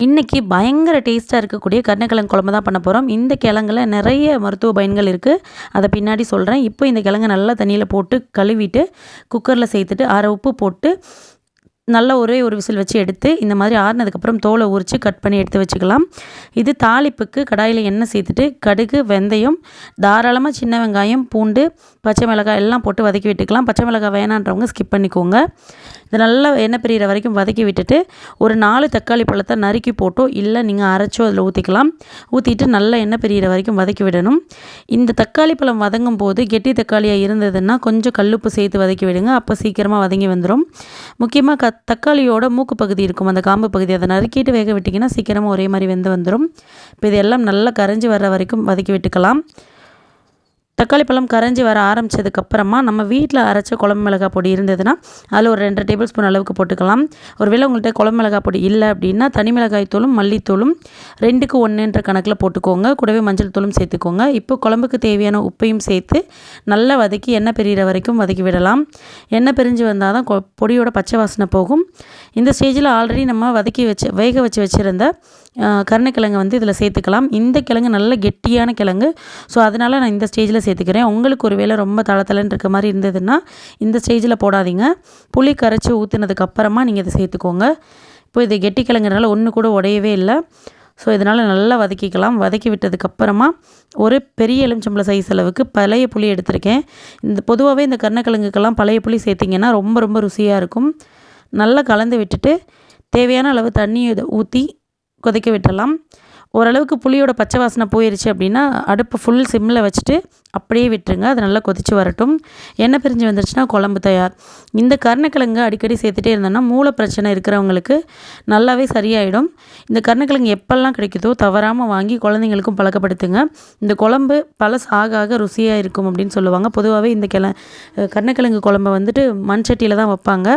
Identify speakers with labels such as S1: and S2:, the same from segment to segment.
S1: இன்றைக்கி பயங்கர டேஸ்ட்டாக இருக்கக்கூடிய கருணக்கிழங்கு குழம்பு தான் பண்ண போகிறோம் இந்த கிழங்குல நிறைய மருத்துவ பயன்கள் இருக்குது அதை பின்னாடி சொல்கிறேன் இப்போ இந்த கிழங்கு நல்லா தண்ணியில் போட்டு கழுவிட்டு குக்கரில் சேர்த்துட்டு அரை உப்பு போட்டு நல்ல ஒரே ஒரு விசில் வச்சு எடுத்து இந்த மாதிரி ஆறுனதுக்கப்புறம் தோலை உரித்து கட் பண்ணி எடுத்து வச்சுக்கலாம். இது தாளிப்புக்கு கடாயில் எண்ணெய் சேர்த்துட்டு கடுகு வெந்தயம் தாராளமாக சின்ன வெங்காயம் பூண்டு பச்சை மிளகாய் எல்லாம் போட்டு வதக்கி விட்டுக்கலாம். பச்சை மிளகாய் வேணான்றவங்க ஸ்கிப் பண்ணிக்கோங்க. இது நல்லா எண்ணெய் பிரியிற வரைக்கும் வதக்கி விட்டுட்டு ஒரு நாலு தக்காளி பழத்தை நறுக்கி போட்டோ இல்லை நீங்கள் அரைச்சோ அதில் ஊற்றிக்கலாம் ஊற்றிட்டு நல்லா எண்ணெய் பிரியிற வரைக்கும் வதக்கி விடணும். இந்த தக்காளி பழம் வதங்கும் போது கெட்டி தக்காளியாக இருந்ததுன்னா கொஞ்சம் கல்லுப்பு சேர்த்து வதக்கி விடுங்க. அப்போ சீக்கிரமாக வதங்கி வந்துடும் முக்கியமாக கத் தக்காளியோட மூக்கு பகுதி இருக்கும். அந்த காம்பு பகுதி அதை நறுக்கிட்டு வேக விட்டிங்கன்னா சீக்கிரமாக ஒரே மாதிரி வெந்து வந்துடும் இப்போ இதெல்லாம் நல்லா கரைஞ்சி வர்ற வரைக்கும் வதக்கி விட்டுக்கலாம். தக்காளி பழம் கரைஞ்சி வர ஆரம்பித்ததுக்கப்புறமா நம்ம வீட்டில் அரைச்ச குழம்பு மிளகாய் பொடி இருந்ததுன்னா அதில் ஒரு ரெண்டு டேபிள் ஸ்பூன் அளவுக்கு போட்டுக்கலாம். ஒருவேளை உங்கள்கிட்ட குழம்பு மிளகாய் பொடி இல்லை அப்படின்னா தனி மிளகாய் தூளும் மல்லித்தூளும் ரெண்டுக்கு ஒன்றுன்ற கணக்கில் போட்டுக்கோங்க. கூடவே மஞ்சள் தூளும் சேர்த்துக்கோங்க. இப்போ குழம்புக்கு தேவையான உப்பையும் சேர்த்து நல்லா வதக்கி எண்ணெய் பிரிகிற வரைக்கும் வதக்கி விடலாம். எண்ணெய் பிரிஞ்சு வந்தால் தான் பொடியோட பச்சை வாசனை போகும். இந்த ஸ்டேஜில் ஆல்ரெடி நம்ம வதக்கி வச்சு வேக வச்சு வச்சுருந்த கருணைக்கிழங்கு வந்து இதில் சேர்த்துக்கலாம். இந்த கிழங்கு நல்ல கெட்டியான கிழங்கு. ஸோ அதனால் நான் இந்த ஸ்டேஜில் சேர்த்துக்கிறேன். உங்களுக்கு ஒரு வேளை ரொம்ப தளத்தலன்னு இருக்க மாதிரி இருந்ததுன்னா இந்த ஸ்டேஜில் போடாதீங்க. புளி கரைச்சி ஊற்றினதுக்கப்புறமா நீங்கள் இதை சேர்த்துக்கோங்க. இப்போ இது கெட்டிக்கிழங்குறதுனால ஒன்று கூட உடையவே இல்லை. ஸோ இதனால் நல்லா வதக்கிக்கலாம். வதக்கி விட்டதுக்கப்புறமா ஒரு பெரிய எலுமிச்சம்பள சைஸ் அளவுக்கு பழைய புளி எடுத்திருக்கேன். இந்த பொதுவாகவே இந்த கருணக்கிழங்குக்கெல்லாம் பழைய புளி சேர்த்திங்கன்னா ரொம்ப ரொம்ப ருசியாக இருக்கும். நல்லா கலந்து விட்டுட்டு தேவையான அளவு தண்ணியை ஊற்றி கொதிக்க விட்டுடலாம் ஓரளவுக்கு புளியோட பச்சை வாசனை போயிடுச்சு அப்படின்னா அடுப்பு ஃபுல் சிம்மில் வச்சுட்டு அப்படியே விட்டுருங்க. அது நல்லா கொதித்து வரட்டும். எண்ணெய் பிரிஞ்சு வந்துருச்சுன்னா குழம்பு தயார். இந்த கருணக்கிழங்கு அடிக்கடி சேர்த்துட்டே இருந்தோம்னா மூளை பிரச்சனை இருக்கிறவங்களுக்கு நல்லாவே சரியாயிடும். இந்த கருணக்கிழங்கு எப்பெல்லாம் கிடைக்குதோ தவறாமல் வாங்கி குழந்தைங்களுக்கும் பழக்கப்படுத்துங்க. இந்த குழம்பு பல ஆக ஆக ருசியாக இருக்கும் அப்படின்னு சொல்லுவாங்க. பொதுவாகவே இந்த கிள கருணக்கிழங்கு குழம்பை வந்துட்டு மண் சட்டியில் தான் வைப்பாங்க.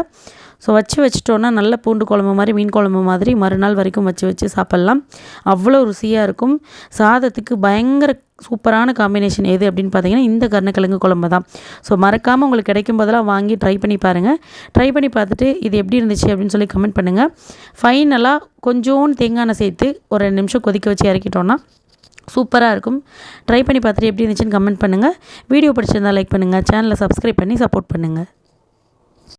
S1: ஸோ வச்சு வச்சிட்டோன்னா நல்ல பூண்டு குழம்பு மாதிரி மீன் குழம்பு மாதிரி மறுநாள் வரைக்கும் வச்சு வச்சு சாப்பிட்லாம். அவ்வளோ ருசியாக இருக்கும். சாதத்துக்கு பயங்கர சூப்பரான காம்பினேஷன் எது அப்படின்னு பார்த்தீங்கன்னா இந்த கருணக்கிழங்கு குழம்பு தான். ஸோ மறக்காமல் உங்களுக்கு கிடைக்கும் போதெல்லாம் வாங்கி ட்ரை பண்ணி பாருங்கள் ட்ரை பண்ணி பார்த்துட்டு இது எப்படி இருந்துச்சு அப்படின்னு சொல்லி கமெண்ட் பண்ணுங்கள் ஃபைனலாக கொஞ்சோன்னு தேங்காய் எண்ணெய் சேர்த்து ஒரு ரெண்டு நிமிஷம் கொதிக்க வச்சு இறக்கிட்டோன்னா சூப்பராக இருக்கும். ட்ரை பண்ணி பார்த்துட்டு எப்படி இருந்துச்சுன்னு கமெண்ட் பண்ணுங்கள் வீடியோ பிடிச்சிருந்தால் லைக் பண்ணுங்கள் சேனலை சப்ஸ்கிரைப் பண்ணி சப்போர்ட் பண்ணுங்கள்